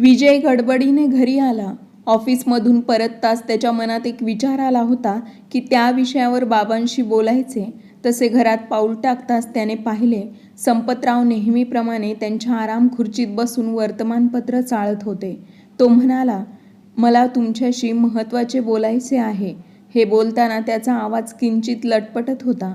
विजय गडबडीने घरी आला. ऑफिसमधून परतताच त्याच्या मनात एक विचार आला होता की त्या विषयावर बाबांशी बोलायचे. तसे घरात पाऊल टाकताच त्याने पाहिले. संपतराव नेहमीप्रमाणे त्यांच्या आराम खुर्चीत बसून वर्तमानपत्र चाळत होते. तो म्हणाला मला तुमच्याशी महत्त्वाचे बोलायचे आहे. हे बोलताना त्याचा आवाज किंचित लटपटत होता.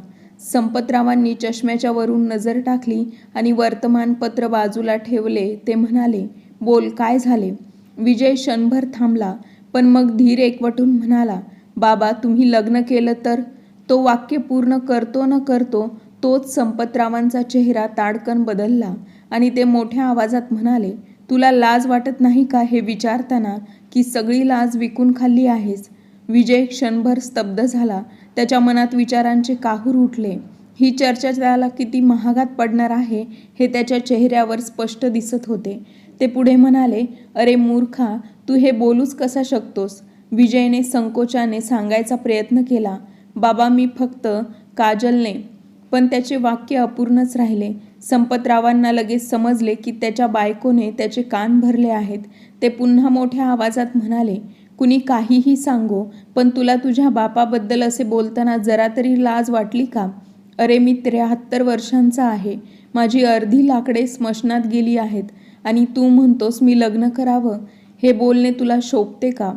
संपतरावांनी चष्म्याच्या वरून नजर टाकली आणि वर्तमानपत्र बाजूला ठेवले. ते म्हणाले बोल काय झाले? विजय क्षणभर थांबला पण मग धीर एकवटून म्हणाला बाबा तुम्ही लग्न केलं तर? तो वाक्य पूर्ण करतो न करतो तोच संपतरावांचा चेहरा ताडकन बदलला आणि ते मोठ्या आवाजात म्हणाले तुला लाज वाटत नाही का हे विचारताना की सगळी लाज विकून खाल्ली आहेस विजय क्षणभर स्तब्ध झाला त्याच्या मनात विचारांचे काहूर उठले. ही चर्चा त्याला किती महागात पडणार आहे हे त्याच्या चेहऱ्यावर स्पष्ट दिसत होते. ते पुढे म्हणाले अरे मूर्खा तू हे बोलूच कसा शकतोस? विजयने संकोचाने सांगायचा प्रयत्न केला बाबा मी फक्त काजलने पण त्याचे वाक्य अपूर्णच राहिले. संपतरावांना लगेच समजले की त्याच्या बायकोने त्याचे कान भरले आहेत. ते पुन्हा मोठ्या आवाजात म्हणाले कुणी काहीही सांगो पण तुला तुझ्या बापाबद्दल असे बोलताना जरा तरी लाज वाटली का? अरे मी त्र्याहत्तर वर्षांचा आहे. माझी अर्धी लाकडे स्मशनात गेली आहेत. आणि तू म्हणतोस मी लग्न करावं. हे बोलणे तुला शोभते का?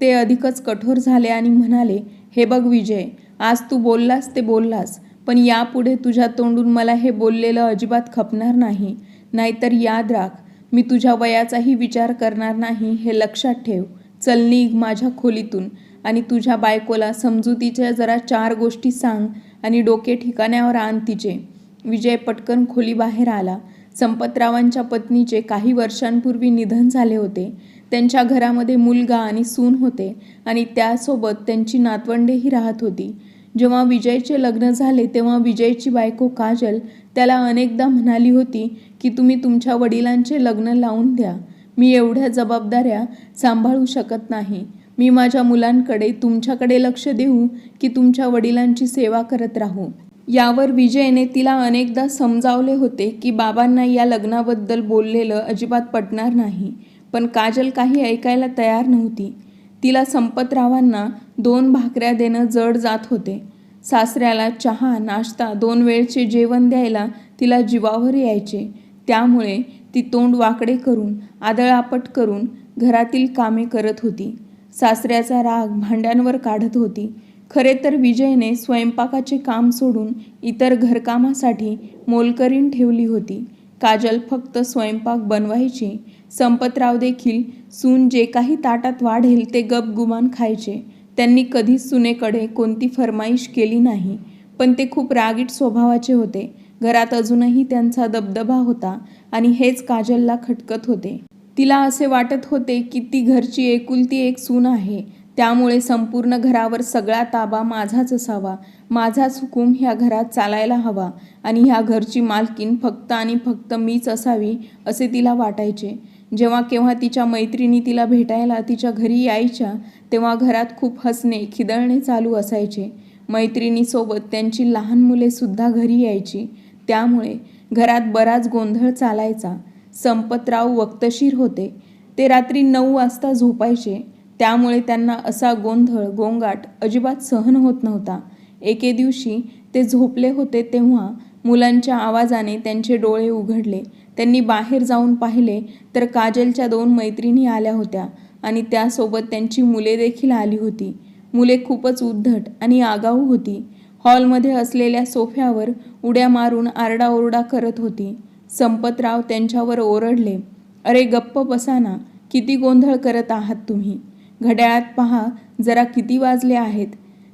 ते अधिकच कठोर झाले आणि म्हणाले हे बघ विजय आज तू बोललास ते बोललास पण यापुढे तुझ्या तोंडून मला हे बोललेलं अजिबात खपणार नाही. नाहीतर याद राख मी तुझ्या वयाचाही विचार करणार नाही हे लक्षात ठेव. चल निघ माझ्या खोलीतून आणि तुझ्या बायकोला समजुतीच्या जरा चार गोष्टी सांग आणि डोके ठिकाण्यावर आण तिचे. विजय पटकन खोलीबाहेर आला. संपतरावांच्या पत्नीचे काही वर्षांपूर्वी निधन झाले होते. त्यांच्या घरामध्ये मुलगा आणि सून होते आणि त्यासोबत त्यांची नातवंडेही राहत होती. जेव्हा विजयचे लग्न झाले तेव्हा विजयची बायको काजल त्याला अनेकदा म्हणाली होती की तुम्ही तुमच्या वडिलांचे लग्न लावून द्या. मी एवढ्या जबाबदाऱ्या सांभाळू शकत नाही. मी माझ्या मुलांकडे तुमच्याकडे लक्ष देऊ की तुमच्या वडिलांची सेवा करत राहू. यावर विजयने तिला अनेकदा समजावले होते की बाबांना या लग्नाबद्दल बोललेलं अजिबात पटणार नाही. पण काजल काही ऐकायला तयार नव्हती. तिला संपतरावांना दोन भाकऱ्या देणं जड जात होते. सासऱ्याला चहा नाश्ता दोन वेळचे जेवण द्यायला तिला जीवावर यायचे. त्यामुळे ती तोंड वाकडे करून आदळापट करून घरातील कामे करत होती. सासऱ्याचा राग भांड्यांवर काढत होती. खरे तर विजयने स्वयंपाकाचे काम सोडून इतर घरकामासाठी मोलकरीण ठेवली होती. काजल फक्त स्वयंपाक बनवायची. संपतराव देखील सून जे काही ताटात वाढेल ते गपगुमान खायचे. त्यांनी कधीच सुनेकडे कोणती फरमाईश केली नाही. पण ते खूप रागीट स्वभावाचे होते. घरात अजूनही त्यांचा दबदबा होता आणि हेच काजलला खटकत होते. तिला असे वाटत होते की ती घरची एकुलती एक सून आहे. त्यामुळे संपूर्ण घरावर सगळा ताबा माझाच असावा. माझाच हुकूम ह्या घरात चालायला हवा आणि ह्या घरची मालकीन फक्त आणि फक्त मीच असावी असे तिला वाटायचे. जेव्हा केव्हा तिच्या मैत्रिणी तिला भेटायला तिच्या घरी यायच्या तेव्हा घरात खूप हसणे खिदळणे चालू असायचे. मैत्रिणीसोबत त्यांची लहान मुलेसुद्धा घरी यायची. त्यामुळे घरात बराच गोंधळ चालायचा. संपतराव वक्तशीर होते. ते रात्री नऊ वाजता झोपायचे. त्यामुळे त्यांना असा गोंधळ गोंगाट अजिबात सहन होत नव्हता. एके दिवशी ते झोपले होते तेव्हा मुलांच्या आवाजाने त्यांचे डोळे उघडले. त्यांनी बाहेर जाऊन पाहिले तर काजलच्या दोन मैत्रिणी आल्या होत्या आणि त्यासोबत त्यांची मुले देखील आली होती. मुले खूपच उद्धट आणि आगाऊ होती. हॉलमध्ये असलेल्या सोफ्यावर उड्या मारून आरडाओरडा करत होती. संपतराव त्यांच्यावर ओरडले अरे गप्प बसाना किती गोंधळ करत आहात तुम्ही. घड्याळात पहा जरा किती वाजले आहेत.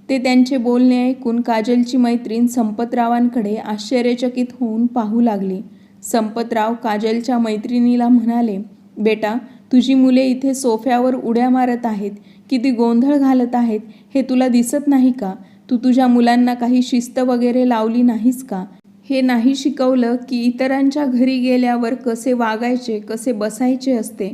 ते त्यांचे बोलणे ऐकून काजलची मैत्रीण संपतरावांकडे आश्चर्यचकित होऊन पाहू लागली. संपतराव काजलच्या मैत्रिणीला म्हणाले बेटा तुझी मुले इथे सोफ्यावर उड्या मारत आहेत. किती गोंधळ घालत आहेत. हे तुला दिसत नाही का? तू तुझ्या मुलांना काही शिस्त वगैरे लावली नाहीस का? हे नाही शिकवलं की इतरांच्या घरी गेल्यावर कसे वागायचे कसे बसायचे असते.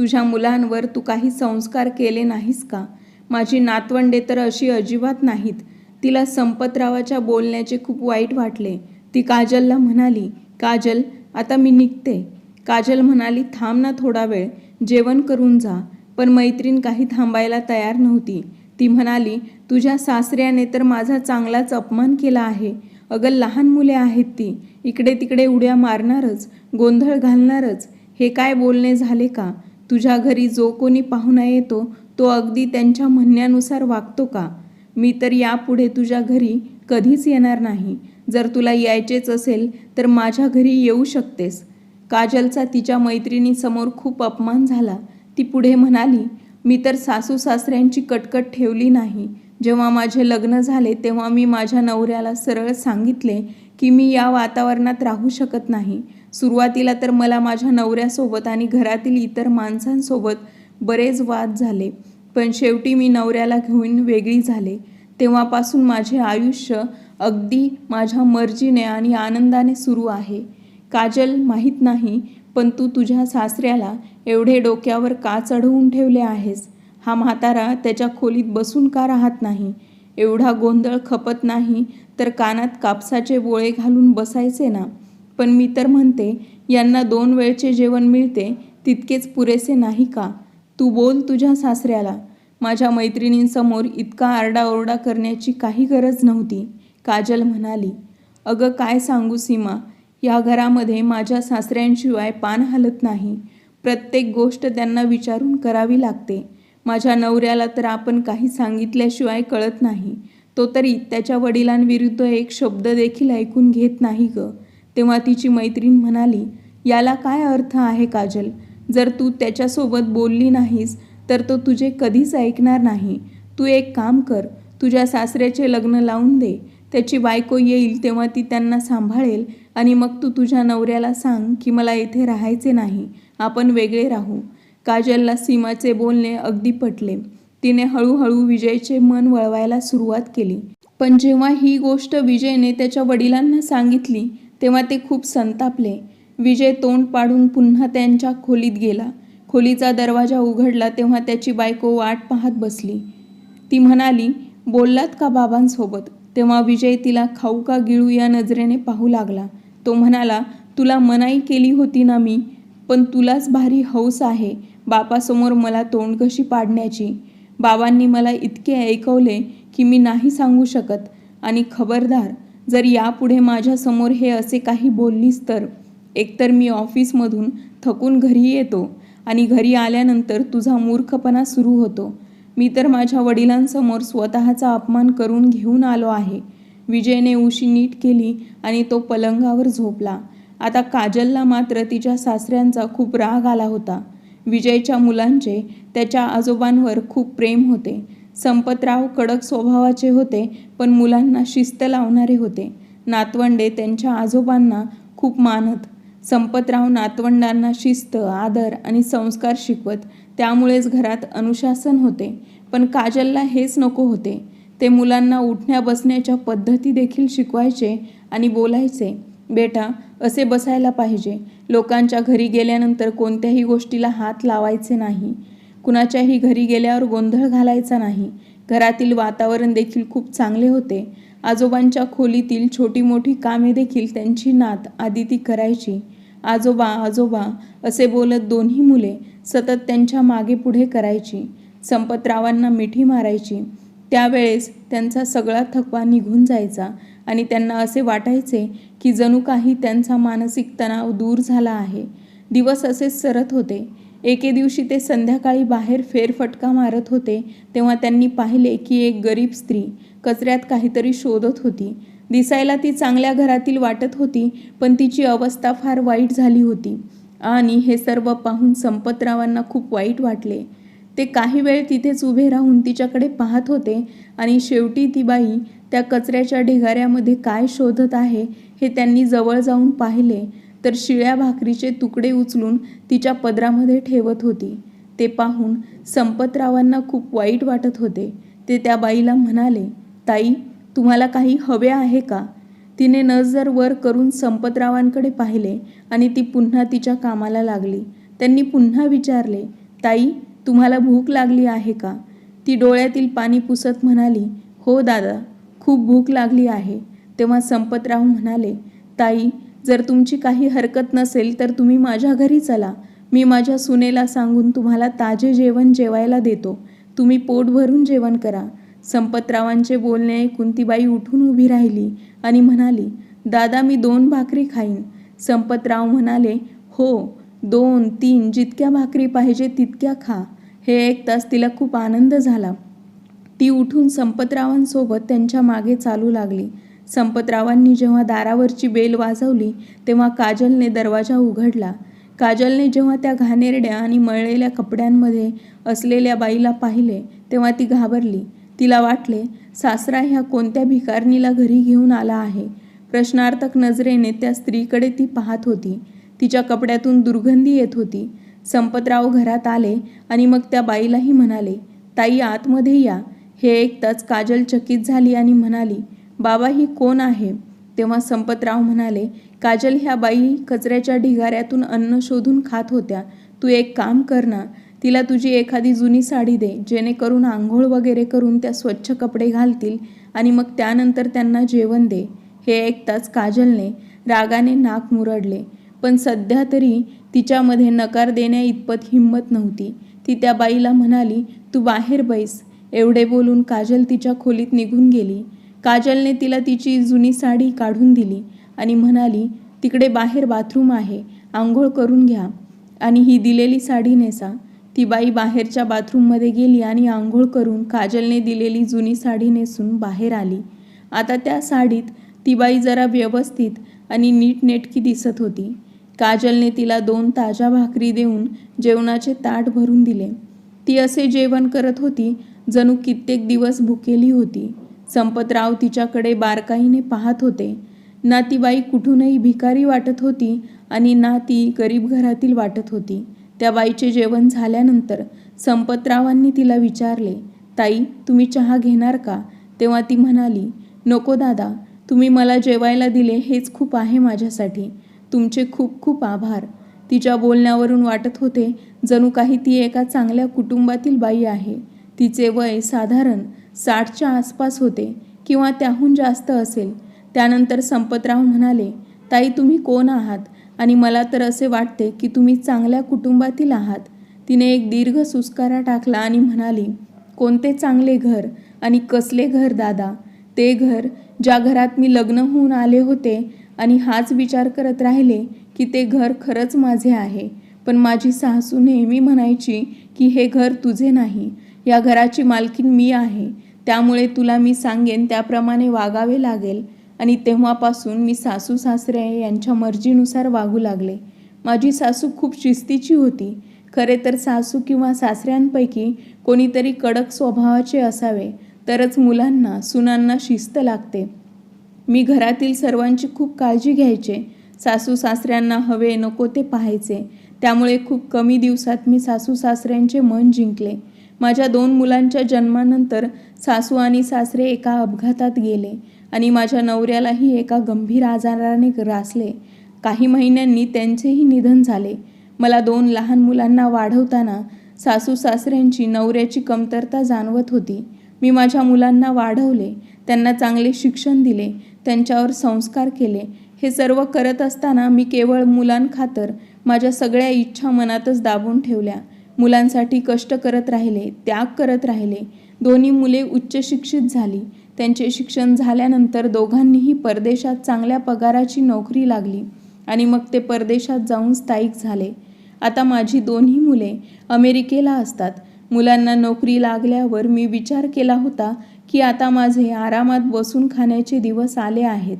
तुझ्या मुलांवर तू काही संस्कार केले नाहीस का? माझी नातवंडे तर अशी अजिबात नाहीत. तिला संपतरावाच्या बोलण्याचे खूप वाईट वाटले. ती काजलला म्हणाली काजल आता मी निघते. काजल म्हणाली थांब ना थोडा वेळ जेवण करून जा. पण मैत्रीण काही थांबायला तयार नव्हती. ती म्हणाली तुझ्या सासऱ्याने तर माझा चांगलाच अपमान केला आहे. अगं लहान मुले आहेत ती. इकडे तिकडे उड्या मारणारच गोंधळ घालणारच. हे काय बोलणे झाले का? तुझ्या घरी जो कोणी पाहुणा येतो तो अगदी त्यांच्या म्हणण्यानुसार वागतो का? मी तर यापुढे तुझ्या घरी कधीच येणार नाही. जर तुला यायचेच असेल तर माझ्या घरी येऊ शकतेस. काजलचा तिच्या मैत्रिणीसमोर खूप अपमान झाला. ती पुढे म्हणाली मी तर सासू सासऱ्यांची कटकट ठेवली नाही. जेव्हा माझे लग्न झाले तेव्हा मी माझ्या नवऱ्याला सरळ सांगितले की मी या वातावरणात राहू शकत नाही. सुरुवातीला तर मला माझ्या नवऱ्यासोबत आणि घरातील इतर माणसांसोबत बरेच वाद झाले पण शेवटी मी नवऱ्याला घेऊन वेगळी झाले. तेव्हापासून माझे आयुष्य अगदी माझ्या मर्जीने आणि आनंदाने सुरू आहे. काजल माहीत नाही पण तू तुझ्या सासऱ्याला एवढे डोक्यावर का चढवून ठेवले आहेस? हा म्हातारा त्याच्या खोलीत बसून का राहत नाही? एवढा गोंधळ खपत नाही तर कानात कापसाचे बोळे घालून बसायचे ना? पण मी तर म्हणते यांना दोन वेळचे जेवण मिळते तितकेच पुरेसे नाही का? तू बोल तुझ्या सासऱ्याला. माझ्या मैत्रिणींसमोर इतका आरडाओरडा करण्याची काही गरज नव्हती काजल म्हणाली. अगं काय सांगू सीमा? या घरामध्ये माझ्या सासऱ्यांशिवाय पान हलत नाही. प्रत्येक गोष्ट त्यांना विचारून करावी लागते. माझ्या नवऱ्याला तर आपण काही सांगितल्याशिवाय कळत नाही. तो तरी त्याच्या वडिलांविरुद्ध एक शब्द देखील ऐकून घेत नाही गं. तेव्हा तिची मैत्रीण म्हणाली याला काय अर्थ आहे काजल? जर तू त्याच्यासोबत बोलली नाहीस तर तो तुझे कधीच ऐकणार नाही. तू एक काम कर तुझ्या सासऱ्याचे लग्न लावून दे. त्याची बायको येईल तेव्हा ती त्यांना सांभाळेल आणि मग तू तुझ्या नवऱ्याला सांग की मला इथे राहायचे नाही. आपण वेगळे राहू. काजलला सीमाचे बोलणे अगदी पटले. तिने हळूहळू विजयचे मन वळवायला सुरुवात केली. पण जेव्हा ही गोष्ट विजयने त्याच्या वडिलांना सांगितली तेव्हा ते खूप संतापले. विजय तोंड पाडून पुन्हा त्यांच्या खोलीत गेला. खोलीचा दरवाजा उघडला तेव्हा त्याची बायको वाट पाहत बसली. ती म्हणाली बोललात का बाबांसोबत? तेव्हा विजय तिला खाऊ का गिळू या नजरेने पाहू लागला. तो म्हणाला तुला मनाई केली होती ना मी पण तुलाच भारी हौस आहे. बापासमोर मला तोंड कशी पाडण्याची? बाबांनी मला इतके ऐकवले की मी नाही सांगू शकत. आणि खबरदार जर यापुढे माझ्यासमोर हे असे काही बोललीस तर एकतर मी ऑफिसमधून थकून घरी येतो आणि घरी आल्यानंतर तुझा मूर्खपणा सुरू होतो. मी तर माझ्या वडिलांसमोर स्वतःचा अपमान करून घेऊन आलो आहे. विजयने उशी नीट केली आणि तो पलंगावर झोपला. आता काजलला मात्र तिच्या सासऱ्यांचा खूप राग आला होता. विजयच्या मुलांचे त्याच्या आजोबांवर खूप प्रेम होते. संपतराव कडक स्वभावाचे होते पण मुलांना शिस्त लावणारे होते. नातवंडे त्यांच्या आजोबांना खूप मानत. संपतराव नातवंडांना शिस्त आदर आणि संस्कार शिकवत. त्यामुळेच घरात अनुशासन होते. पण काजलला हेच नको होते. ते मुलांना उठण्या बसण्याच्या पद्धती देखील शिकवायचे आणि बोलायचे. बेटा असे बसायला पाहिजे. लोकांच्या घरी गेल्यानंतर कोणत्याही गोष्टीला हात लावायचे नाही. कुणाच्याही घरी गेल्यावर गोंधळ घालायचा नाही. घरातील वातावरण देखील खूप चांगले होते. आजोबांच्या खोलीतील छोटी मोठी कामे देखील त्यांची नात आदिती करायची. आजोबा आजोबा असे बोलत दोन्ही मुले सतत त्यांच्या मागे पुढे करायची. संपतरावांना मिठी मारायची. त्यावेळेस त्यांचा सगळा थकवा निघून जायचा आणि त्यांना असे वाटायचे की जणू काही त्यांचा मानसिक तणाव दूर झाला आहे. दिवस असेच सरत होते. एके दिवशी ते संध्याकाळी बाहेर फेरफटका मारत होते तेव्हा त्यांनी पाहिले की एक गरीब स्त्री कचऱ्यात काहीतरी शोधत होती. दिसायला ती चांगल्या घरातील वाटत होती पण तिची अवस्था फार वाईट झाली होती आणि हे सर्व पाहून संपतरावांना खूप वाईट वाटले. ते काही वेळ तिथेच उभे राहून तिच्याकडे पाहत होते आणि शेवटी ती बाई त्या कचऱ्याच्या ढिगाऱ्यामध्ये काय शोधत आहे हे त्यांनी जवळ जाऊन पाहिले. तर शिळ्या भाकरीचे तुकडे उचलून तिच्या पदरामध्ये ठेवत होती. ते पाहून संपतरावांना खूप वाईट वाटत होते. ते त्या बाईला म्हणाले ताई तुम्हाला काही हवे आहे का? तिने नजर वर करून संपतरावांकडे पाहिले आणि ती पुन्हा तिच्या कामाला लागली. त्यांनी पुन्हा विचारले ताई तुम्हाला भूक लागली आहे का? ती डोळ्यातील पाणी पुसत म्हणाली हो दादा खूप भूक लागली आहे. तेव्हा संपतराव म्हणाले ताई जर तुमची काही हरकत नसेल तर तुम्ही माझ्या घरी चला. मी माझ्या सुनेला सांगून तुम्हाला ताजे जेवण जेवायला देतो. तुम्ही पोट भरून जेवण करा. संपतरावांचे बोलणे ऐकून ती बाई उठून उभी राहिली आणि म्हणाली दादा मी दोन भाकरी खाईन. संपतराव म्हणाले हो दोन तीन जितक्या भाकरी पाहिजे तितक्या खा. हे एक तास तिला खूप आनंद झाला. ती उठून संपतरावांसोबत त्यांच्या मागे चालू लागली. संपतरावांनी जेव्हा दारावरची बेल वाजवली तेव्हा काजलने दरवाजा उघडला. काजलने जेव्हा त्या घाणेरड्या आणि मळलेल्या कपड्यांमध्ये असलेल्या बाईला पाहिले तेव्हा ती घाबरली. तिला वाटले सासरा ह्या कोणत्या भिकारणीला घरी घेऊन आला आहे? प्रश्नार्थक नजरेने त्या स्त्रीकडे ती पाहत होती. तिच्या कपड्यातून दुर्गंधी येत होती. संपतराव घरात आले आणि मग त्या बाईलाही म्हणाले ताई आतमध्ये या. हे ऐकताच काजल चकित झाली आणि म्हणाली बाबा ही कोण आहे? तेव्हा संपतराव म्हणाले काजल ह्या बाई कचऱ्याच्या ढिगाऱ्यातून अन्न शोधून खात होत्या. तू एक काम कर ना तिला तुझी एखादी जुनी साडी दे जेणेकरून आंघोळ वगैरे करून त्या स्वच्छ कपडे घालतील आणि मग त्यानंतर त्यांना जेवण दे. हे ऐकताच काजलने रागाने नाक मुरडले. पण सध्या तरी तिच्यामध्ये नकार देण्या इतपत हिंमत नव्हती. ती त्या बाईला म्हणाली तू बाहेर बैस. एवढे बोलून काजल तिच्या खोलीत निघून गेली. काजलने तिला तिची जुनी साडी काढून दिली आणि म्हणाली तिकडे बाहेर बाथरूम आहे आंघोळ करून घ्या. आणि ही दिलेली साडी नेसा. ती बाई बाहेरच्या बाथरूममध्ये गेली आणि आंघोळ करून काजलने दिलेली जुनी साडी नेसून बाहेर आली. आता त्या साडीत ती बाई जरा व्यवस्थित आणि नीटनेटकी दिसत होती. काजलने तिला दोन ताज्या भाकरी देऊन जेवणाचे ताट भरून दिले. ती असे जेवण करत होती जणू कित्येक दिवस भुकेली होती. संपतराव तिच्याकडे बारकाईने पाहत होते. ना ती बाई कुठूनही भिकारी वाटत होती आणि ना ती गरीब घरातील वाटत होती. त्या बाईचे जेवण झाल्यानंतर संपतरावांनी तिला विचारले ताई तुम्ही चहा घेणार का? तेव्हा ती म्हणाली नको दादा तुम्ही मला जेवायला दिले हेच खूप आहे माझ्यासाठी. तुमचे खूप खूप आभार. तिच्या बोलण्यावरून वाटत होते जणू काही ती एका चांगल्या कुटुंबातील बाई आहे. तिचे वय साधारण साठच्या आसपास होते किंवा त्याहून जास्त असेल. त्यानंतर संपतराव म्हणाले ताई तुम्ही कोण आहात? आणि मला तर असे वाटते की तुम्ही चांगल्या कुटुंबातील आहात. तिने एक दीर्घ सुस्कारा टाकला आणि म्हणाली कोणते चांगले घर आणि कसले घर दादा? ते घर ज्या घरात मी लग्न होऊन आले होते आणि हाच विचार करत राहिले की ते घर खरंच माझे आहे. पण माझी सासू नेहमी म्हणायची की हे घर तुझे नाही. या घराची मालकीन मी आहे. त्यामुळे तुला मी सांगेन त्याप्रमाणे वागावे लागेल. आणि तेव्हापासून मी सासू सासरे यांच्या मर्जीनुसार वागू लागले. माझी सासू खूप शिस्तीची होती. खरे तर सासू किंवा सासऱ्यांपैकी कोणीतरी कडक स्वभावाचे असावे तरच मुलांना सुनांना शिस्त लागते. मी घरातील सर्वांची खूप काळजी घ्यायचे. सासू सासऱ्यांना हवे नको ते पाहायचे. त्यामुळे खूप कमी दिवसात मी सासू सासऱ्यांचे मन जिंकले. माझ्या दोन मुलांच्या जन्मानंतर सासू आणि सासरे एका अपघातात गेले आणि माझ्या नवऱ्यालाही एका गंभीर आजाराने ग्रासले. काही महिन्यांनी त्यांचेही निधन झाले. मला दोन लहान मुलांना वाढवताना सासू सासऱ्यांची नवऱ्याची कमतरता जाणवत होती. मी माझ्या मुलांना वाढवले त्यांना चांगले शिक्षण दिले त्यांच्यावर संस्कार केले. हे सर्व करत असताना मी केवळ मुलांखातर माझ्या सगळ्या इच्छा मनातच दाबून ठेवल्या. मुलांसाठी कष्ट करत राहिले त्याग करत राहिले. दोन्ही मुले उच्च शिक्षित झाली. त्यांचे शिक्षण झाल्यानंतर दोघांनीही परदेशात चांगल्या पगाराची नोकरी लागली आणि मग ते परदेशात जाऊन स्थायिक झाले. आता माझी दोन्ही मुले अमेरिकेला असतात. मुलांना नोकरी लागल्यावर मी विचार केला होता की आता माझे आरामात बसून खाण्याचे दिवस आले आहेत.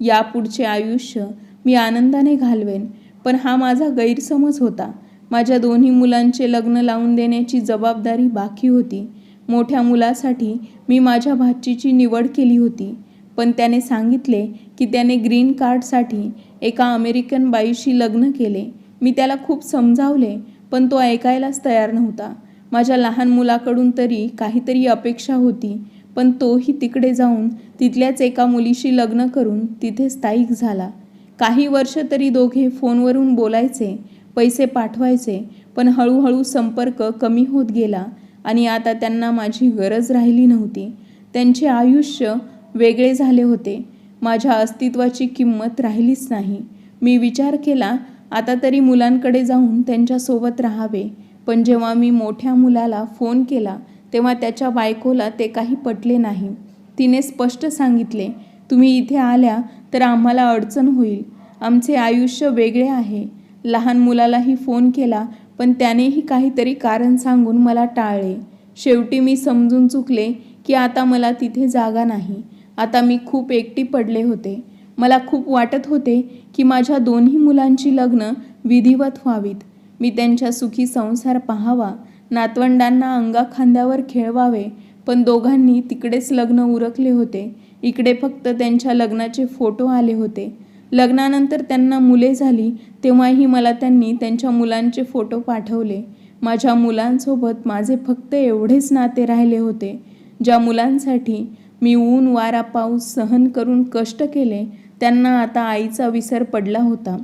यापुढचे आयुष्य मी आनंदाने घालवेन पण हा माझा गैरसमज होता. माझ्या दोन्ही मुलांचे लग्न लावून देण्याची जबाबदारी बाकी होती. मोठ्या मुलासाठी मी माझ्या भाचीची निवड केली होती. पण त्याने सांगितले की त्याने ग्रीन कार्डसाठी एका अमेरिकन बाईशी लग्न केले. मी त्याला खूप समजावले पण तो ऐकायलाच तयार नव्हता. माझ्या लहान मुलाकडून तरी काहीतरी अपेक्षा होती पण तोही तिकडे जाऊन तिथल्याच एका मुलीशी लग्न करून तिथे स्थायिक झाला. काही वर्ष तरी दोघे फोनवरून बोलायचे पैसे पाठवायचे पण हळूहळू संपर्क कमी होत गेला आणि आता त्यांना माझी गरज राहिली नव्हती. त्यांचे आयुष्य वेगळे झाले होते. माझ्या अस्तित्वाची किंमत राहिलीच नाही. मी विचार केला आता तरी मुलांकडे जाऊन त्यांच्यासोबत राहावे. पण जेव्हा मी मोठ्या मुलाला फोन केला तेव्हा त्याच्या बायकोला ते काही पटले नाही. तिने स्पष्ट सांगितले तुम्ही इथे आल्या तर आम्हाला अडचण होईल. आमचे आयुष्य वेगळे आहे. लहान मुलालाही फोन केला पण त्यानेही काहीतरी कारण सांगून मला टाळले. शेवटी मी समजून चुकले की आता मला तिथे जागा नाही. आता मी खूप एकटी पडले होते. मला खूप वाटत होते की माझ्या दोन्ही मुलांची लग्न विधिवत व्हावीत. मी त्यांच्या सुखी संसार पाहावा नातवंडांना अंगा खांद्यावर खेळवावे पण दोघांनी तिकडेच लग्न उरकले होते. इकडे फक्त त्यांच्या लग्नाचे फोटो आले होते. लग्नानंतर त्यांना मुले झाली तेव्हाही मला त्यांनी त्यांच्या मुलांचे फोटो पाठवले. माझ्या मुलांसोबत माझे फक्त एवढेच नाते राहिले होते ज्या मुलांसाठी मी ऊन वारा पाऊस सहन करून कष्ट केले त्यांना आता आईचा विसर पडला होता.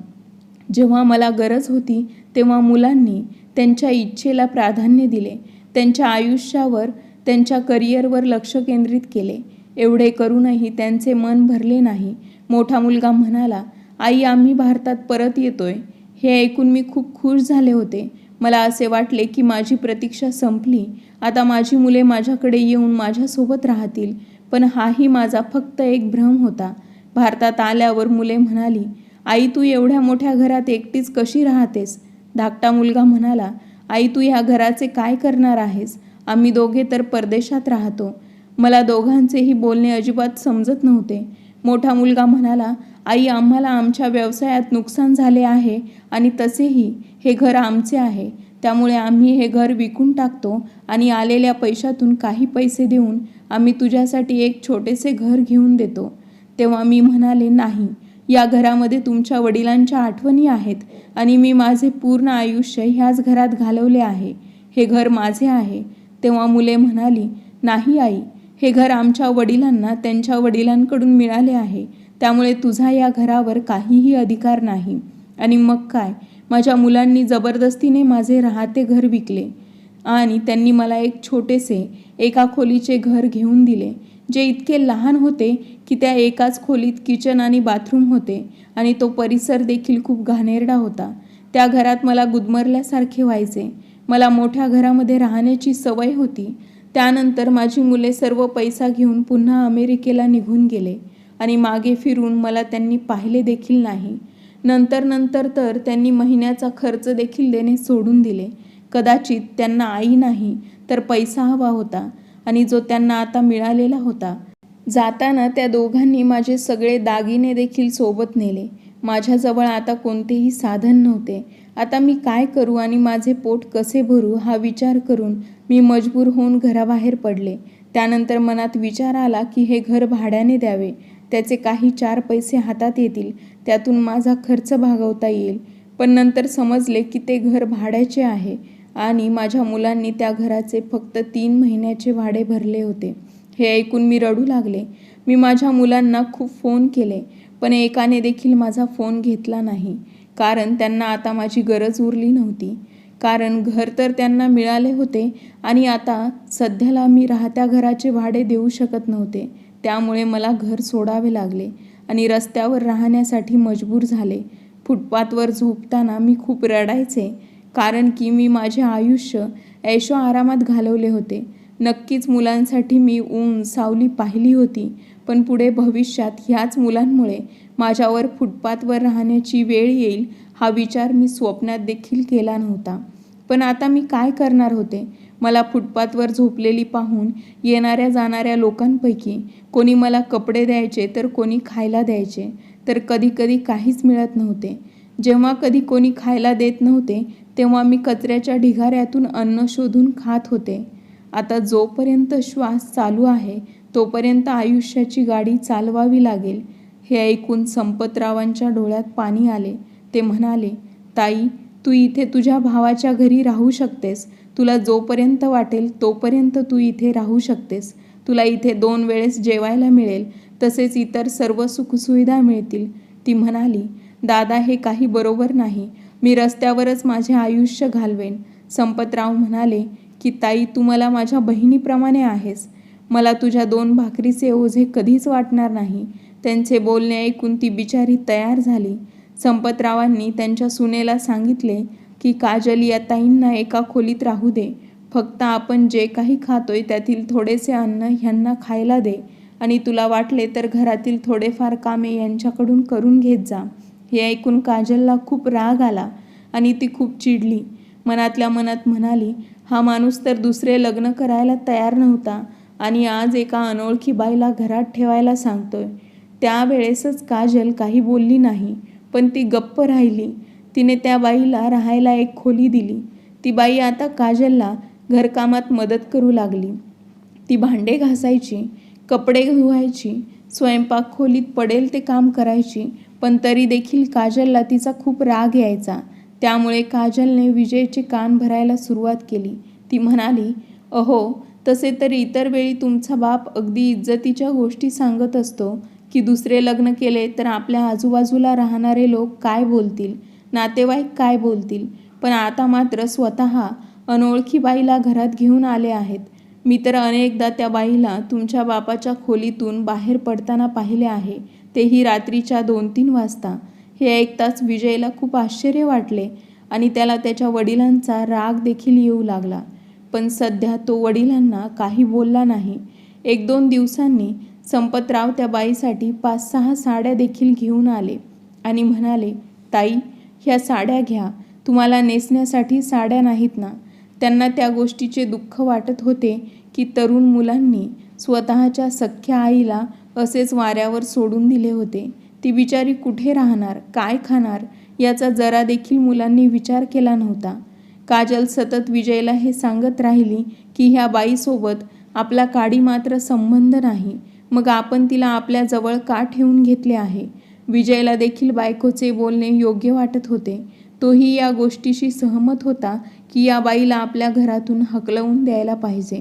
जेव्हा मला गरज होती तेव्हा मुलांनी त्यांच्या इच्छेला प्राधान्य दिले त्यांच्या आयुष्यावर त्यांच्या करिअरवर लक्ष केंद्रित केले. एवढे करूनही त्यांचे मन भरले नाही. मोठा मुलगा म्हणाला आई आम्ही भारतात परत येतोय. हे ऐकून मी खूप खुश झाले होते. मला असे वाटले की माझी प्रतीक्षा संपली. आता माझी मुले माझ्याकडे येऊन माझ्यासोबत राहतील. पण हाही माझा फक्त एक भ्रम होता. भारतात आल्यावर मुले म्हणाली आई तू एवढ्या मोठ्या घरात एकटीच कशी राहतेस? धाकटा मुलगा म्हणाला आई तू ह्या घराचे काय करणार आहेस? आम्ही दोघे तर परदेशात राहतो. मला दोघांचेही बोलणे अजिबात समजत नव्हते. मोठा मुलगा म्हणाला आई आम्हाला आमच्या व्यवसायात नुकसान झाले आहे आणि तसेही हे घर आमचे आहे. त्यामुळे आम्ही हे घर विकून टाकतो आणि आलेल्या पैशातून काही पैसे देऊन आम्ही तुझ्यासाठी एक छोटेसे घर घेऊन देतो. तेव्हा मी म्हणाले नाही या घरामध्ये तुमच्या वडिलांच्या आठवणी आहेत आणि मी माझे पूर्ण आयुष्य ह्याच घरात घालवले आहे. हे घर माझे आहे. तेव्हा मुले म्हणाली नाही आई हे घर आमच्या वडिलांना त्यांच्या वडिलांकडून मिळाले आहे. त्यामुळे तुझा या घरावर काहीही अधिकार नाही. आणि मग काय? माझ्या मुलांनी जबरदस्तीने माझे राहते घर विकले. आणि त्यांनी मला एक छोटेसे एका खोलीचे घर घेऊन दिले जे इतके लहान होते की त्या एकाच खोलीत किचन आणि बाथरूम होते आणि तो परिसर देखील खूप घाणेरडा होता. त्या घरात मला गुदमरल्यासारखे व्हायचे. मला मोठ्या घरामध्ये राहण्याची सवय होती. त्यानंतर माझी मुले सर्व पैसा घेऊन पुन्हा अमेरिकेला निघून गेले आणि मागे फिरून मला त्यांनी पाहिले देखील नाही. नंतर नंतर तर त्यांनी महिन्याचा खर्च देखील देणे सोडून दिले. कदाचित त्यांना आई नाही तर पैसा हवा होता आणि जो त्यांना आता मिळालेला होता. जाताना त्या दोघांनी माझे सगळे दागिने देखील सोबत नेले. माझ्याजवळ आता कोणतेही साधन नव्हते. आता मी काय करू आणि माझे पोट कसे भरू हा विचार करून मी मजबूर होऊन घराबाहेर पडले. त्यानंतर मनात विचार आला की हे घर भाड्याने द्यावे. त्याचे काही चार पैसे हातात येतील. त्यातून माझा खर्च भागवता येईल. पण नंतर समजले की ते घर भाड्याचे आहे आणि माझ्या मुलांनी त्या घराचे फक्त तीन महिन्याचे भाडे भरले होते. हे ऐकून मी रडू लागले. मी माझ्या मुलांना खूप फोन केले पण एकाने देखील माझा फोन घेतला नाही. कारण त्यांना आता माझी गरज उरली नव्हती. कारण घर तर त्यांना मिळाले होते आणि आता सध्याला मी राहत्या घराचे भाडे देऊ शकत नव्हते. त्यामुळे मला घर सोडावे लागले आणि रस्त्यावर राहण्यासाठी मजबूर झाले. फुटपाथवर झोपताना मी खूप रडायचे कारण की मी माझे आयुष्य ऐशो आरामात घालवले होते. नक्कीच मुलांसाठी मी ऊन सावली पाहिली होती पण पुढे भविष्यात ह्याच मुलांमुळे माझ्यावर फुटपाथवर राहण्याची वेळ येईल हा विचार मी स्वप्नात देखील केला नव्हता. पण आता मी काय करणार होते? मला फुटपाथवर झोपलेली पाहून येणाऱ्या जाणाऱ्या लोकांपैकी कोणी मला कपडे द्यायचे तर कोणी खायला द्यायचे तर कधीकधी काहीच मिळत नव्हते. जेव्हा कधी कोणी खायला देत नव्हते तेव्हा मी कचऱ्याच्या ढिगाऱ्यातून अन्न शोधून खात होते. आता जोपर्यंत श्वास चालू आहे तोपर्यंत आयुष्याची गाडी चालवावी लागेल. हे ऐकून संपतरावांच्या डोळ्यात पाणी आले. ते म्हणाले ताई तू इथे तुझ्या भावाच्या घरी राहू शकतेस. तुला जोपर्यंत वाटेल तोपर्यंत तू इथे राहू शकतेस. तुला इथे दोन वेळेस जेवायला मिळेल. तसेच इतर सर्व सुखसुविधा मिळतील. ती म्हणाली दादा हे काही बरोबर नाही. मी रस्त्यावरच माझे आयुष्य घालवेन. संपतराव म्हणाले की ताई तू मला माझ्या बहिणीप्रमाणे आहेस. मला तुझ्या दोन भाकरीचे ओझे कधीच वाटणार नाही. त्यांचे बोलणे ऐकून ती बिचारी तयार झाली. संपतरावांनी त्यांच्या सुनेला सांगितले की काजल या ताईंना एका खोलीत राहू दे. फक्त आपण जे काही खातोय त्यातील थोडेसे अन्न ह्यांना खायला दे. आणि तुला वाटले तर घरातील थोडेफार कामे यांच्याकडून करून घेत जा. हे ऐकून काजलला खूप राग आला आणि ती खूप चिडली. मनातल्या मनात म्हणाली हा माणूस तर दुसरे लग्न करायला तयार नव्हता आणि आज एका अनोळखी बाईला घरात ठेवायला सांगतोय. त्यावेळेसच काजल काही बोलली नाही. पण ती गप्प राहिली. तिने त्या बाईला राहायला एक खोली दिली. ती बाई आता काजलला घरकामात मदत करू लागली. ती भांडे घासायची कपडे धुवायची स्वयंपाक खोलीत पडेल ते काम करायची पण तरी देखील काजलला तिचा खूप राग यायचा. त्यामुळे काजलने विजयचे कान भरायला सुरुवात केली. ती म्हणाली अहो तसे तर इतर वेळी तुमचा बाप अगदी इज्जतीच्या गोष्टी सांगत असतो. की दुसरे लग्न केले तर आपल्या आजूबाजूला राहणारे लोक काय बोलतील? नातेवाईक काय बोलतील? पण आता मात्र स्वतः अनोळखी बाईला घरात घेऊन आले आहेत. मी तर अनेकदा त्या बाईला तुमच्या बापाच्या खोलीतून बाहेर पडताना पाहिले आहे. तेही रात्रीच्या दोन तीन वाजता. हे ऐकताच विजयला खूप आश्चर्य वाटले आणि त्याला त्याच्या वडिलांचा राग देखील येऊ लागला. पण सध्या तो वडिलांना काही बोलला नाही. एक दोन दिवसांनी संपतराव त्या बाईसाठी पाच सहा साड्या देखील घेऊन आले आणि म्हणाले ताई ह्या साड्या घ्या. तुम्हाला नेसण्यासाठी साड्या नाहीत ना. त्यांना त्या गोष्टीचे दुःख वाटत होते की तरुण मुलांनी स्वतःच्या सख्ख्या आईला असेच वाऱ्यावर सोडून दिले होते. ती बिचारी कुठे राहणार? काय खाणार? याचा जरा देखील मुलांनी विचार केला नव्हता. काजल सतत विजयला हे सांगत राहिली की ह्या बाईसोबत आपला काडी मात्र संबंध नाही. मग आपण तिला आपल्या जवळ का ठेवून घेतले आहे? विजयला देखील बायकोचे बोलणे योग्य वाटत होते. तोही या गोष्टीशी सहमत होता की या बाईला आपल्या घरातून हकलवून द्यायला पाहिजे.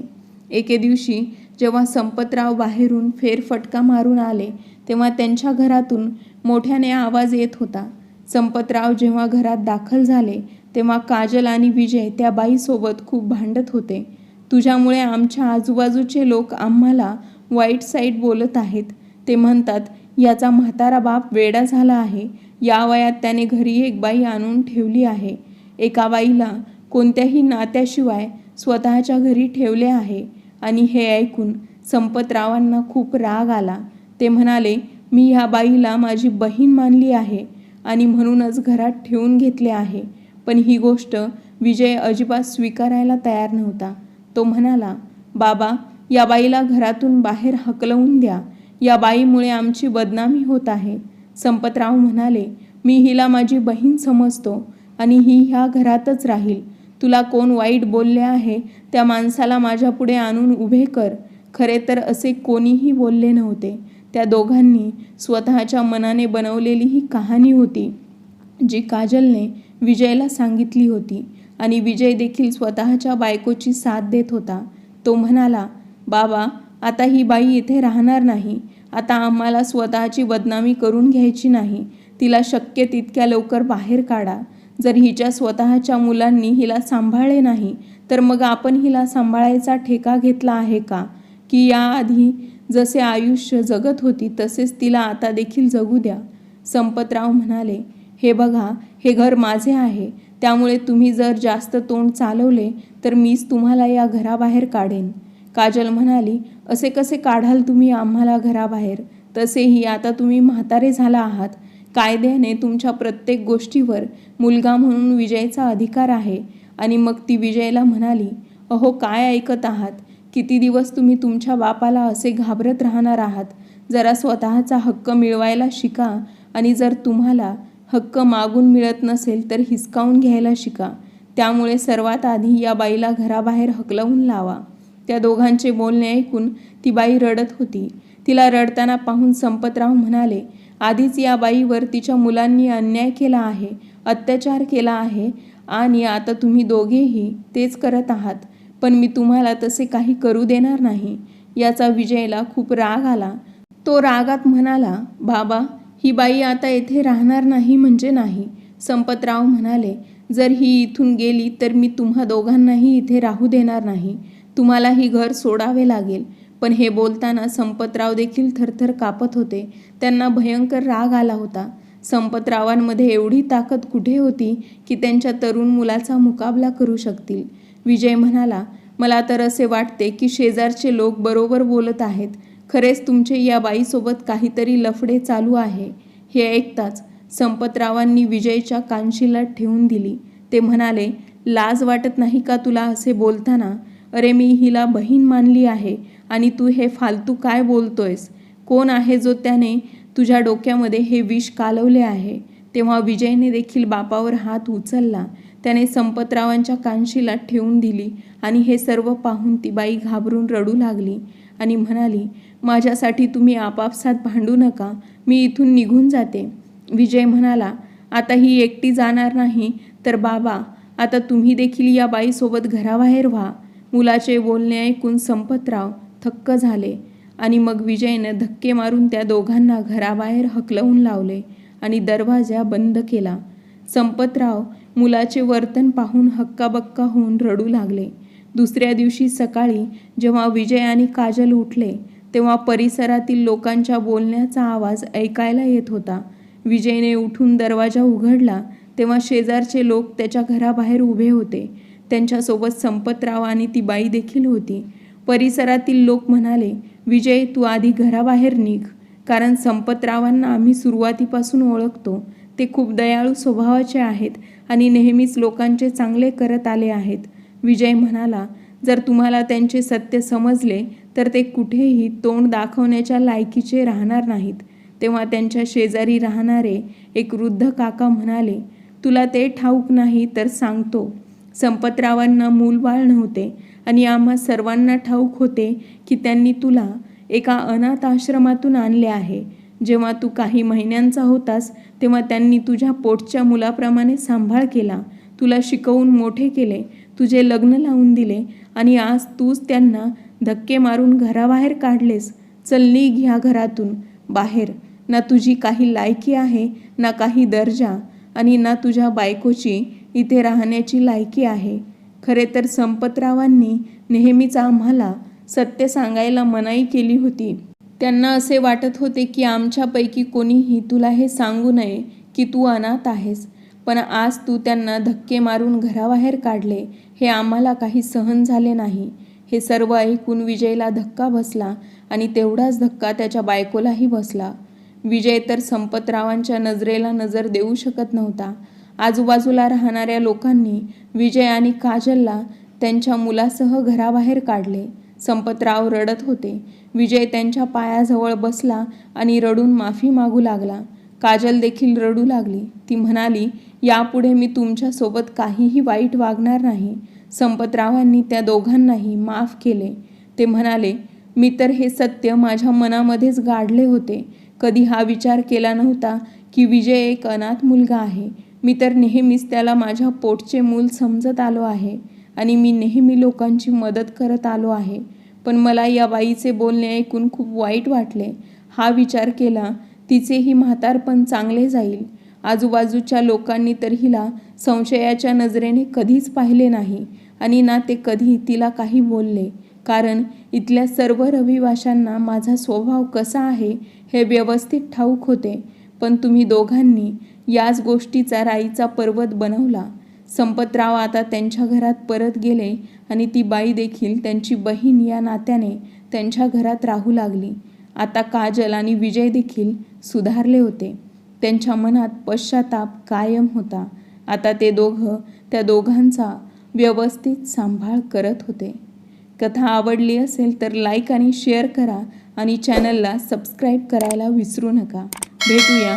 एके दिवशी जेव्हा संपतराव बाहेरून फेरफटका मारून आले तेव्हा त्यांच्या घरातून मोठ्याने आवाज येत होता. संपतराव जेव्हा घरात दाखल झाले तेव्हा काजल आणि विजय त्या बाईसोबत खूप भांडत होते. तुझ्यामुळे आमच्या आजूबाजूचे लोक आम्हाला वाईट साईट बोलत आहेत. ते म्हणतात याचा म्हातारा बाप वेडा झाला आहे. या वयात त्याने घरी एक बाई आणून ठेवली आहे. एका बाईला कोणत्याही नात्याशिवाय स्वतःच्या घरी ठेवले आहे. आणि हे ऐकून संपतरावांना खूप राग आला. ते म्हणाले मी ह्या बाईला माझी बहीण मानली आहे आणि म्हणूनच घरात ठेवून घेतले आहे. पण ही गोष्ट विजय अजिबात स्वीकारायला तयार नव्हता. तो म्हणाला बाबा या बाईला घरातून बाहेर हकलवून द्या. या बाईमुळे आमची बदनामी होत आहे. संपतराव म्हणाले मी हिला माझी बहीण समजतो आणि ही ह्या घरातच राहील. तुला कोण वाईट बोलले आहे त्या माणसाला माझ्यापुढे आणून उभे कर. खरे तर असे कोणीही बोलले नव्हते. त्या दोघांनी स्वतःच्या मनाने बनवलेली ही कहाणी होती जी काजलने विजयला सांगितली होती आणि विजय देखील स्वतःच्या बायकोची साथ देत होता. तो म्हणाला बाबा आता ही बाई इथे राहणार नाही. आता आम्हाला स्वतःची बदनामी करून घ्यायची नाही. तिला शक्य तितक्या लवकर बाहेर काढा. जर हिच्या स्वतःच्या मुलांनी हिला सांभाळले नाही तर मग आपण हिला सांभाळायचा ठेका घेतला आहे का? की याआधी जसे आयुष्य जगत होती तसेच तिला आता देखील जगू द्या. संपतराव म्हणाले हे बघा हे घर माझे आहे. त्यामुळे तुम्ही जर जास्त तोंड चालवले तर मीच तुम्हाला या घराबाहेर काढेन. काजल म्हणाली असे कसे काढाल तुम्ही आम्हाला घराबाहेर? तसेही आता तुम्ही म्हातारे झाला आहात. कायद्याने तुमच्या प्रत्येक गोष्टीवर मुलगा म्हणून विजयचा अधिकार आहे. आणि मग ती विजयला म्हणाली अहो काय ऐकत आहात? किती दिवस तुम्ही तुमच्या बापाला असे घाबरत राहणार आहात? जरा स्वतःचा हक्क मिळवायला शिका आणि जर तुम्हाला हक्क मागून मिळत नसेल तर हिसकावून घ्यायला शिका. त्यामुळे सर्वात आधी या बाईला घराबाहेर हकलवून लावा. त्या दोघांचे बोलणे ऐकून ती बाई रडत होती. तिला रडताना पाहून संपतराव म्हणाले आधीच या बाईवर तिच्या मुलांनी अन्याय केला आहे अत्याचार केला आहे आणि आता तुम्ही दोघेही तेच करत आहात. पण मी तुम्हाला तसे काही करू देणार नाही. याचा विजयला खूप राग आला. तो रागात म्हणाला बाबा ही बाई आता येथे राहणार नाही म्हणजे नाही. संपतराव म्हणाले जर ही इथून गेली तर मी तुम्हा दोघांनाही इथे राहू देणार नाही. तुम्हाला ही घर सोडावे लागेल. पण हे बोलताना संपतराव देखील थरथर कापत होते. त्यांना भयंकर राग आला होता. संपतरावांमध्ये एवढी ताकद कुठे होती की त्यांच्या तरुण मुलाचा मुकाबला करू शकतील? विजय म्हणाला मला तर असे वाटते की शेजारचे लोक बरोबर बोलत आहेत. खरेच तुमचे या बाईसोबत काहीतरी लफडे चालू आहे. हे ऐकताच संपतरावांनी विजयच्या कानशिला ठेवून दिली. ते म्हणाले लाज वाटत नाही का तुला असे बोलताना? अरे मी हिला बहीण मानली आहे आणि तू हे फालतू काय बोलतोयस? कोण आहे जो त्याने तुझ्या डोक्यामध्ये हे विष कालवले आहे? तेव्हा विजयने देखील बापावर हात उचलला. त्याने संपतरावांच्या कानशीला ठेवून दिली आणि हे सर्व पाहून ती बाई घाबरून रडू लागली आणि म्हणाली माझ्यासाठी तुम्ही आपापसात भांडू नका. मी इथून निघून जाते. विजय म्हणाला आता ही एकटी जाणार नाही तर बाबा आता तुम्ही देखील या बाईसोबत घराबाहेर व्हा. मुलाचे बोलणे ऐकून संपतराव थक्क झाले आणि मग विजयनं धक्के मारून त्या दोघांना घराबाहेर हकलवून लावले आणि दरवाजा बंद केला. संपतराव मुलाचे वर्तन पाहून हक्काबक्का होऊन रडू लागले. दुसऱ्या दिवशी सकाळी जेव्हा विजय आणि काजल उठले तेव्हा परिसरातील लोकांच्या बोलण्याचा आवाज ऐकायला येत होता. विजयने उठून दरवाजा उघडला तेव्हा शेजारचे लोक त्याच्या घराबाहेर उभे होते. त्यांच्यासोबत संपतराव आणि ती बाई देखील होती. परिसरातील लोक म्हणाले विजय तू आधी घराबाहेर निघ. कारण संपतरावांना आम्ही सुरुवातीपासून ओळखतो. ते खूप दयाळू स्वभावाचे आहेत आणि नेहमीच लोकांचे चांगले करत आले आहेत. विजय म्हणाला जर तुम्हाला त्यांचे सत्य समजले तर ते कुठेही तोंड दाखवण्याच्या लायकीचे राहणार नाहीत. तेव्हा त्यांच्या शेजारी राहणारे एक वृद्ध काका म्हणाले तुला ते ठाऊक नाही तर सांगतो. संपतरावांना मूलबाळ नव्हते आणि आम्हा सर्वांना ठाऊक होते की त्यांनी तुला एका अनाथ आश्रमातून आणले आहे. जेव्हा तू काही महिन्यांचा होतास तेव्हा त्यांनी तुझ्या पोटच्या मुलाप्रमाणे सांभाळ केला. तुला शिकवून मोठे केले तुझे लग्न लावून दिले आणि आज तूच त्यांना धक्के मारून घराबाहेर काढलेस. चल निघ ह्या घरातून. बाहेर. ना तुझी काही लायकी आहे ना काही दर्जा आणि ना तुझ्या बायकोची इथे राहण्याची लायकी आहे. खरे तर संपतरावांनी नेहमीच आम्हाला सत्य सांगायला मनाई केली होती. त्यांना असे वाटत होते की आमच्यापैकी कोणीही तुला हे सांगू नये की तू अनाथ आहेस. पण आज तू त्यांना धक्के मारून घराबाहेर काढले हे आम्हाला काही सहन झाले नाही. हे सर्व ऐकून विजयला धक्का बसला आणि तेवढाच धक्का त्याच्या बायकोलाही बसला. विजय तर संपतरावांच्या नजरेला नजर देऊ शकत नव्हता. आजूबाजूला राहणाऱ्या लोकांनी विजय आणि काजलला त्यांच्या मुलासह घराबाहेर काढले. संपतराव रडत होते. विजय त्यांच्या पायाजवळ बसला आणि रडून माफी मागू लागला. काजल देखील रडू लागली. ती म्हणाली यापुढे मी तुमच्यासोबत काहीही वाईट वागणार नाही संपतरावांनी त्या दोघांनाही माफ केले. ते म्हणाले मी तर हे सत्य माझ्या मनामध्येच गाडले होते. कधी हा विचार केला नव्हता की विजय एक अनाथ मुलगा आहे. मी तर नेहमीच त्याला माझ्या पोटचे मूल समजत आलो आहे आणि मी नेहमी लोकांची मदत करत आलो आहे. पण मला या बाईचे बोलणे ऐकून खूप वाईट वाटले. हा विचार केला तिचेही म्हातारपण चांगले जाईल. आजूबाजूच्या लोकांनी तर हिला संशयाच्या नजरेने कधीच पाहिले नाही आणि ना ते कधी तिला काही बोलले. कारण इथल्या सर्व रहिवाशांना माझा स्वभाव कसा आहे हे व्यवस्थित ठाऊक होते. पण तुम्ही दोघांनी याच गोष्टीचा राईचा पर्वत बनवला. संपतराव आता त्यांच्या घरात परत गेले आणि ती बाई देखील त्यांची बहीण या नात्याने त्यांच्या घरात राहू लागली. आता काजल आणि विजय देखील सुधारले होते. त्यांच्या मनात पश्चाताप कायम होता. आता ते दोघं त्या दोघांचा व्यवस्थित सांभाळ करत होते. कथा आवडली असेल तर लाईक आणि शेअर करा आणि चॅनलला सबस्क्राईब करायला विसरू नका. भेटूया